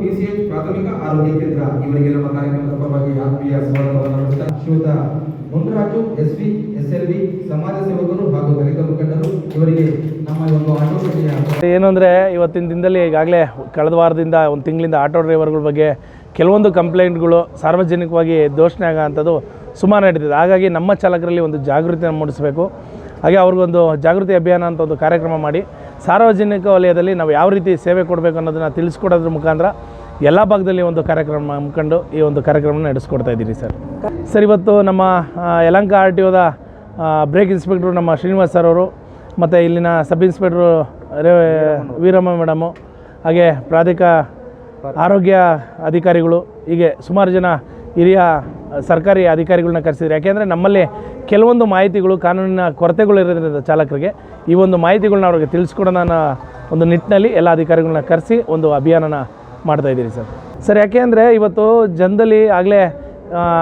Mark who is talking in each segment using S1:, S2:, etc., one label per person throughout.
S1: ಪಿಸಿಎಚ್ ಪ್ರಾಥಮಿಕ ಆರೋಗ್ಯ ಕೇಂದ್ರ ಇವರಿಗೆ ನಮ್ಮ ಕಾರ್ಯಕ್ರಮದ ಪರವಾಗಿ ಆತ್ಮೀಯ ಸ್ವಾಗತವನ್ನು ಶ್ರೀಯುತ Munraju, S V, S L V, ಸಮಾಜ ಸೇವಕರು ಹಾಗೂ ದಲಿತ ಮುಖಂಡರು ಇವರಿಗೆ ನಮ್ಮ ಒಂದು ಆಟೋ
S2: ಏನು ಅಂದರೆ ಇವತ್ತಿನ ದಿನದಲ್ಲಿ ಈಗಾಗಲೇ ಕಳೆದ ವಾರದಿಂದ ಒಂದು ತಿಂಗಳಿಂದ ಆಟೋ ಡ್ರೈವರ್ಗಳ ಬಗ್ಗೆ ಕೆಲವೊಂದು ಕಂಪ್ಲೇಂಟ್ಗಳು ಸಾರ್ವಜನಿಕವಾಗಿ ಘೋಷಣೆ ಆಗೋಂಥದ್ದು ಸುಮಾರು ನಡೀತಿದೆ ಹಾಗಾಗಿ ನಮ್ಮ ಚಾಲಕರಲ್ಲಿ ಒಂದು ಜಾಗೃತಿಯನ್ನು ಮೂಡಿಸಬೇಕು. ಹಾಗೆ ಅವ್ರಿಗೊಂದು ಜಾಗೃತಿ ಅಭಿಯಾನ ಅಂತ ಒಂದು ಕಾರ್ಯಕ್ರಮ ಮಾಡಿ ಸಾರ್ವಜನಿಕ ವಲಯದಲ್ಲಿ ನಾವು ಯಾವ ರೀತಿ ಸೇವೆ ಕೊಡಬೇಕು ಅನ್ನೋದನ್ನು ತಿಳಿಸ್ಕೊಡೋದ್ರ ಮುಖಾಂತರ ಎಲ್ಲ ಭಾಗದಲ್ಲಿ ಒಂದು ಕಾರ್ಯಕ್ರಮ ಹಮ್ಮಿಕೊಂಡು ಈ ಒಂದು ಕಾರ್ಯಕ್ರಮ ನಡೆಸ್ಕೊಡ್ತಾ ಇದ್ದೀನಿ ಸರ್. ಸರ್, ಇವತ್ತು ನಮ್ಮ ಯಲಂಕ ಆರ್ ಟಿ ಒದ ಬ್ರೇಕ್ ಇನ್ಸ್ಪೆಕ್ಟ್ರು ನಮ್ಮ ಶ್ರೀನಿವಾಸ್ ಸರ್ ಅವರು, ಮತ್ತು ಇಲ್ಲಿನ ಸಬ್ ಇನ್ಸ್ಪೆಕ್ಟ್ರು ರೇ, ವೀರಮ್ಮ ಮೇಡಮು, ಹಾಗೆ ಪ್ರಾಧಿಕ ಆರೋಗ್ಯ ಅಧಿಕಾರಿಗಳು, ಹೀಗೆ ಸುಮಾರು ಜನ ಹಿರಿಯ ಸರ್ಕಾರಿ ಅಧಿಕಾರಿಗಳನ್ನ ಕರೆಸಿದ್ರು. ಯಾಕೆಂದರೆ ನಮ್ಮಲ್ಲಿ ಕೆಲವೊಂದು ಮಾಹಿತಿಗಳು, ಕಾನೂನಿನ ಕೊರತೆಗಳು ಇರೋದ್ರಿಂದ ಚಾಲಕರಿಗೆ ಈ ಒಂದು ಮಾಹಿತಿಗಳನ್ನ ಅವ್ರಿಗೆ ತಿಳಿಸ್ಕೊಡೋಣ ಒಂದು ನಿಟ್ಟಿನಲ್ಲಿ ಎಲ್ಲ ಅಧಿಕಾರಿಗಳನ್ನ ಕರೆಸಿ ಒಂದು ಅಭಿಯಾನನ ಮಾಡ್ತಾ ಇದ್ದೀರಿ ಸರ್. ಸರ್, ಯಾಕೆ ಅಂದರೆ ಇವತ್ತು ಜನದಲ್ಲಿ ಆಗಲೇ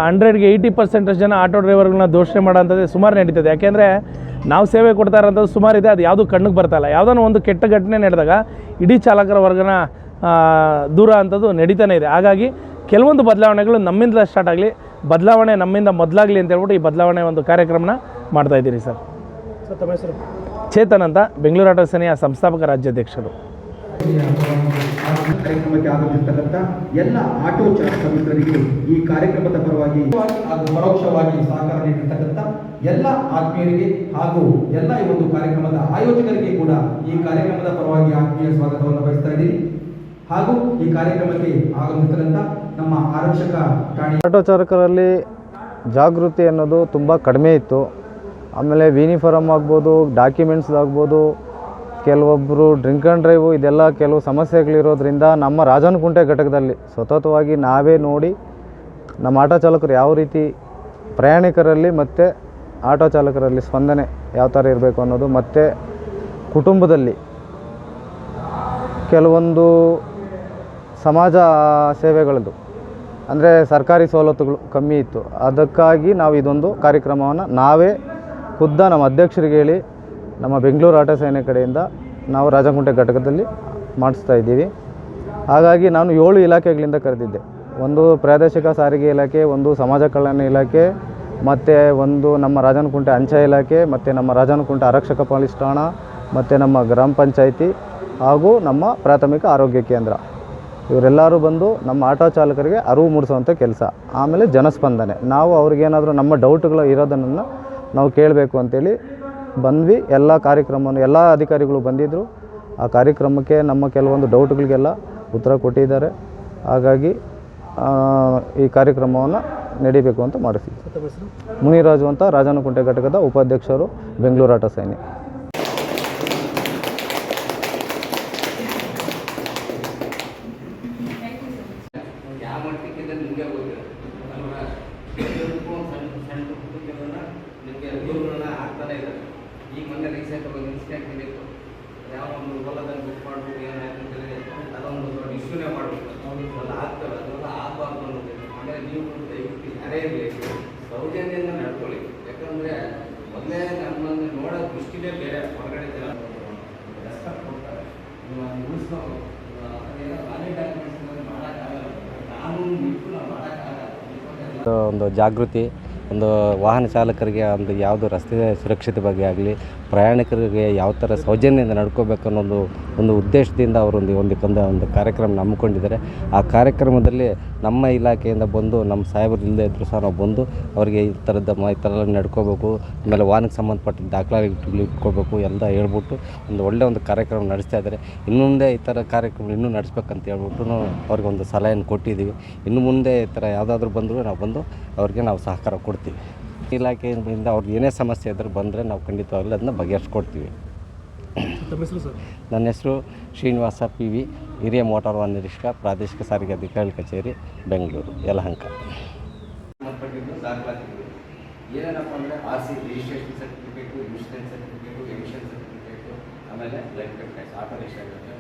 S2: ಹಂಡ್ರೆಡ್ಗೆ ಏಯ್ಟಿ ಪರ್ಸೆಂಟಷ್ಟು ಜನ ಆಟೋ ಡ್ರೈವರ್ಗಳನ್ನ ದೋಷಣೆ ಮಾಡೋಂಥದ್ದು ಸುಮಾರು ನಡೀತದೆ. ಯಾಕೆಂದರೆ ನಾವು ಸೇವೆ ಕೊಡ್ತಾ ಇರೋಂಥದ್ದು ಸುಮಾರು ಇದೆ, ಅದು ಯಾವುದು ಕಣ್ಣಿಗೆ ಬರ್ತಾಯಿಲ್ಲ ಯಾವುದೋ ಒಂದು ಕೆಟ್ಟ ಘಟನೆ ನಡೆದಾಗ ಇಡೀ ಚಾಲಕರ ವರ್ಗನ ದೂರ ಅಂಥದ್ದು ನಡೀತಾನೆ ಇದೆ. ಹಾಗಾಗಿ ಕೆಲವೊಂದು ಬದಲಾವಣೆಗಳು ನಮ್ಮಿಂದ ಸ್ಟಾರ್ಟ್ ಆಗಲಿ ಬದಲಾವಣೆ ನಮ್ಮಿಂದ ಮೊದಲಾಗಲಿ ಅಂತ ಹೇಳ್ಬಿಟ್ಟು ಈ ಬದಲಾವಣೆ ಒಂದು ಕಾರ್ಯಕ್ರಮನ ಮಾಡ್ತಾ ಇದ್ದೀರಿ ಸರ್.
S3: ಸರ್ ತಮ್ಮ ಹೆಸರು?
S2: ಚೇತನ್ ಅಂತ ಬೆಂಗಳೂರು ಆಟೋ ಸೇನೆಯ ಸಂಸ್ಥಾಪಕ ರಾಜ್ಯಾಧ್ಯಕ್ಷರು.
S1: ಕಾರ್ಯಕ್ರಮಕ್ಕೆ ಆಗಮಿರ್ತಕ್ಕಂಥ ಎಲ್ಲ ಆಟೋ ಚಾಲಕ ಮಿತ್ರರಿಗೆ ಈ ಕಾರ್ಯಕ್ರಮದ ಪರವಾಗಿ ಹಾಗೂ ಪರೋಕ್ಷವಾಗಿ ಸಹಕಾರ ನೀಡಿರ್ತಕ್ಕಂಥ ಎಲ್ಲ ಆತ್ಮೀಯರಿಗೆ ಹಾಗೂ ಎಲ್ಲ ಈ ಒಂದು ಕಾರ್ಯಕ್ರಮದ ಆಯೋಜಕರಿಗೆ ಕೂಡ ಈ ಕಾರ್ಯಕ್ರಮದ ಪರವಾಗಿ ಆತ್ಮೀಯ ಸ್ವಾಗತವನ್ನು ಬಯಸ್ತಾ ಇದ್ದೀನಿ. ಹಾಗೂ ಈ ಕಾರ್ಯಕ್ರಮಕ್ಕೆ ಆಗಮಿಸ್ತಕ್ಕಂಥ ನಮ್ಮ ಆರಕ್ಷಕ
S4: ಆಟೋ ಚಾಲಕರಲ್ಲಿ ಜಾಗೃತಿ ಅನ್ನೋದು ತುಂಬ ಕಡಿಮೆ ಇತ್ತು. ಆಮೇಲೆ ಯೂನಿಫಾರಮ್ ಆಗ್ಬೋದು, ಡಾಕ್ಯುಮೆಂಟ್ಸ್ ಆಗ್ಬೋದು ಕೆಲವೊಬ್ಬರು ಡ್ರಿಂಕ್ ಆ್ಯಂಡ್ ಡ್ರೈವು, ಇದೆಲ್ಲ ಕೆಲವು ಸಮಸ್ಯೆಗಳಿರೋದ್ರಿಂದ ನಮ್ಮ ರಾಜನಕುಂಟೆ ಘಟಕದಲ್ಲಿ ಸತತವಾಗಿ ನಾವೇ ನೋಡಿ ನಮ್ಮ ಆಟೋ ಚಾಲಕರು ಯಾವ ರೀತಿ ಪ್ರಯಾಣಿಕರಲ್ಲಿ ಮತ್ತು ಆಟೋ ಚಾಲಕರಲ್ಲಿ ಸ್ಪಂದನೆ ಯಾವ ಥರ ಇರಬೇಕು ಅನ್ನೋದು ಮತ್ತು ಕುಟುಂಬದಲ್ಲಿ. ಕೆಲವೊಂದು ಸಮಾಜ ಸೇವೆಗಳದ್ದು. ಅಂದರೆ ಸರ್ಕಾರಿ ಸವಲತ್ತುಗಳು ಕಮ್ಮಿ ಇತ್ತು. ಅದಕ್ಕಾಗಿ ನಾವು ಇದೊಂದು ಕಾರ್ಯಕ್ರಮವನ್ನು ನಾವೇ ಖುದ್ದ ನಮ್ಮ ಅಧ್ಯಕ್ಷರಿಗೆ ಹೇಳಿ ನಮ್ಮ ಬೆಂಗಳೂರು ಆಟ ಸೇನೆ ಕಡೆಯಿಂದ ನಾವು ರಾಜಕುಂಟೆ ಘಟಕದಲ್ಲಿ ಮಾಡಿಸ್ತಾ ಇದ್ದೀವಿ. ಹಾಗಾಗಿ ನಾನು ಏಳು ಇಲಾಖೆಗಳಿಂದ ಕರೆದಿದ್ದೆ. ಒಂದು ಪ್ರಾದೇಶಿಕ ಸಾರಿಗೆ ಇಲಾಖೆ, ಒಂದು ಸಮಾಜ ಕಲ್ಯಾಣ ಇಲಾಖೆ, ಮತ್ತು ಒಂದು ನಮ್ಮ ರಾಜನಕುಂಟೆ ಅಂಚೆ ಇಲಾಖೆ, ಮತ್ತು ನಮ್ಮ ರಾಜನಕುಂಟೆ ಆರಕ್ಷಕ ಪೊಲೀಸ್ ಠಾಣ, ಮತ್ತು ನಮ್ಮ ಗ್ರಾಮ ಪಂಚಾಯಿತಿ ಹಾಗೂ ನಮ್ಮ ಪ್ರಾಥಮಿಕ ಆರೋಗ್ಯ ಕೇಂದ್ರ. ಇವರೆಲ್ಲರೂ ಬಂದು ನಮ್ಮ ಆಟೋ ಚಾಲಕರಿಗೆ ಅರಿವು ಮೂಡಿಸುವಂಥ ಕೆಲಸ. ಆಮೇಲೆ ಜನಸ್ಪಂದನೆ. ನಾವು ಅವ್ರಿಗೇನಾದರೂ ನಮ್ಮ ಡೌಟ್ಗಳು ಇರೋದನ್ನು ನಾವು ಕೇಳಬೇಕು ಅಂತೇಳಿ ಬಂದ್ವಿ. ಎಲ್ಲ ಕಾರ್ಯಕ್ರಮವನ್ನು ಎಲ್ಲ ಅಧಿಕಾರಿಗಳು ಬಂದಿದ್ದರು ಆ ಕಾರ್ಯಕ್ರಮಕ್ಕೆ ನಮ್ಮ ಕೆಲವೊಂದು ಡೌಟ್ಗಳಿಗೆಲ್ಲ ಉತ್ತರ ಕೊಟ್ಟಿದ್ದಾರೆ. ಹಾಗಾಗಿ ಈ ಕಾರ್ಯಕ್ರಮವನ್ನು ನಡಿಬೇಕು ಅಂತ
S3: ಮಾಡಿಸಿದ್ವಿ
S4: ಮುನಿರಾಜು ಅಂತ ರಾಜನಕುಂಟೆ ಘಟಕದ ಉಪಾಧ್ಯಕ್ಷರು ಬೆಂಗಳೂರು ಆಟೋ ಸೈನಿ.
S5: ದೂರಗಳನ್ನ ಇದ್ದಾರೆ ಇದೆ. ಈಗ ಮೊನ್ನೆ ರೀಸೆಂಟ್ ಒಂದು ಇನ್ಸಿಡೆಂಟ್ ನಡೀತು ಯಾವ ಒಂದು ಹೊಲದಲ್ಲಿ ಬುಕ್ ಮಾಡಬೇಕು ಏನಾಯ್ತು ಅಂತೇಳಿ ಅದೊಂದು ದೊಡ್ಡ ಇಶ್ಯೂನೇ ಮಾಡಬೇಕು. ಅದೆಲ್ಲ ಆಗ್ತವೆ, ಅದೆಲ್ಲ ಆಗಬಾರ್ದು ಅನ್ನೋದು. ಆಮೇಲೆ ನೀವು ದಯವಿಟ್ಟು ಯಾರೇ ಇರಲಿ, ಸೌಜನ್ಯದಿಂದ ನಡ್ಕೊಳ್ಳಿ. ಯಾಕಂದರೆ ಮೊನ್ನೆ ನಮ್ಮನ್ನು ನೋಡೋ ದೃಷ್ಟಿನೇ ಬೇರೆ, ಹೊರಗಡೆ ಜನ ರೆಸ್ಪೆಕ್ಟ್ ಕೊಡ್ತಾರೆ. ಮಾಡೋಕ್ಕಾಗಲ್ಲ.
S6: ಒಂದು ಜಾಗೃತಿ ಒಂದು ವಾಹನ ಚಾಲಕರಿಗೆ ಒಂದು ಯಾವುದು ರಸ್ತೆ ಸುರಕ್ಷತೆ ಬಗ್ಗೆ ಆಗಲಿ, ಪ್ರಯಾಣಿಕರಿಗೆ ಯಾವ ಥರ ಸೌಜನ್ಯದಿಂದ ನಡ್ಕೋಬೇಕು ಅನ್ನೋ ಒಂದು ಒಂದು ಉದ್ದೇಶದಿಂದ ಅವರೊಂದು ಒಂದು ಕೊಂದ ಒಂದು ಕಾರ್ಯಕ್ರಮ ಹಮ್ಮಿಕೊಂಡಿದ್ದಾರೆ. ಆ ಕಾರ್ಯಕ್ರಮದಲ್ಲಿ ನಮ್ಮ ಇಲಾಖೆಯಿಂದ ಬಂದು, ನಮ್ಮ ಸಾಹೇಬರು ಇಲ್ಲದೇ ಇದ್ದರೂ ಸಹ ನಾವು ಬಂದು ಅವರಿಗೆ ಈ ಥರದ ಈ ಥರ ನಡ್ಕೋಬೇಕು, ಆಮೇಲೆ ವಾಹನಕ್ಕೆ ಸಂಬಂಧಪಟ್ಟ ದಾಖಲೆ ಇಟ್ಕೋಬೇಕು ಎಲ್ಲ ಹೇಳ್ಬಿಟ್ಟು ಒಂದು ಒಳ್ಳೆಯ ಒಂದು ಕಾರ್ಯಕ್ರಮ ನಡೆಸ್ತಾ ಇದ್ದಾರೆ. ಇನ್ನು ಮುಂದೆ ಈ ಥರ ಕಾರ್ಯಕ್ರಮ ಇನ್ನೂ ನಡೆಸ್ಬೇಕಂತ ಹೇಳ್ಬಿಟ್ಟು ಅವ್ರಿಗೆ ಒಂದು ಸಲಹೆಯನ್ನು ಕೊಟ್ಟಿದ್ದೀವಿ. ಇನ್ನು ಮುಂದೆ ಈ ಥರ ಯಾವುದಾದ್ರೂ ಬಂದರೂ ನಾವು ಬಂದು ಅವ್ರಿಗೆ ನಾವು ಸಹಕಾರ ಕೊಡ್ತೀವಿ. ಇಲಾಖೆಯಿಂದ ಅವ್ರಿಗೆ ಏನೇ ಸಮಸ್ಯೆ ಇದ್ರೂ ಬಂದರೆ ನಾವು ಖಂಡಿತವಾಗ್ಲೂ ಅದನ್ನ ಬಗೆಹರಿಸ್ಕೊಡ್ತೀವಿ. ನನ್ನ ಹೆಸರು ಶ್ರೀನಿವಾಸ ಪಿ ವಿ ಹಿರಿಯ ಮೋಟಾರ್ ವಾಹನ ನಿರೀಕ್ಷಕ ಪ್ರಾದೇಶಿಕ ಸಾರಿಗೆ ಅಧಿಕಾರಿ ಕಚೇರಿ ಬೆಂಗಳೂರು ಯಲಹಂಕ.
S5: ಸಂಬಂಧಪಟ್ಟಿದ್ದು ದಾಖಲಾತಿಗಳು. ಏನೇನಪ್ಪ ಅಂದರೆ R C registration certificate insurance certificate emission certificate ಆಮೇಲೆ ಲೈಫ್ ಆಟೋ ರಿಕ್ಷಾ ಇರುತ್ತೆ.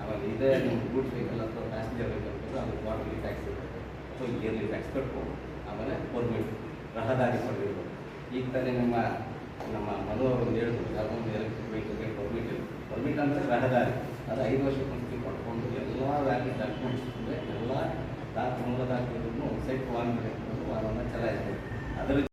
S5: ಆಮೇಲೆ ಇದೇ ನಿಮ್ಮ ಗೂಡ್ಸ್ ವೆಹಿಕಲ್ ಅಥವಾ ಪ್ಯಾಸೆಂಜರ್ ವೆಹಿಕಲ್ ಬಂದರೆ ಅದು ಕ್ವಾರ್ಟರ್ಲಿ ಟ್ಯಾಕ್ಸ್ ಇರುತ್ತೆ ಸೊ ಇಯರ್ಲಿ ಟ್ಯಾಕ್ಸ್ ಕಟ್ಬೋದು ಆಮೇಲೆ ಪರ್ಮಿಟ್ ರಹದಾರಿ ಪಡೆಯಬೇಕು ಈಗ ತಾನೇ ನಮ್ಮ ನಮ್ಮ ಮನು ಒಂದು ಹೇಳಿದ್ರು, ಯಾವುದೋ ಒಂದು ಎಲೆಕ್ಟ್ರಿಕ್ ಪರ್ಮಿಟ್ ಇಲ್ಲ. ಪರ್ಮಿಟ್ ಅಂದರೆ ರಹದಾರಿ. ಅದು ಐದು ವರ್ಷ ಕಂಪ್ನಿ ಪಡ್ಕೊಂಡು ಎಲ್ಲ ವ್ಯಾಲಿ ಡಾಕ್ಯುಮೆಂಟ್ಸ್ ಎಲ್ಲ ದಾಖಲೆ ಮೂಲ ದಾಖಲೆಗಳನ್ನು ಸೈಟ್ ವಾಹನ ವಾಹನ ಚಲಾಯಿಸಬೇಕು ಅದರ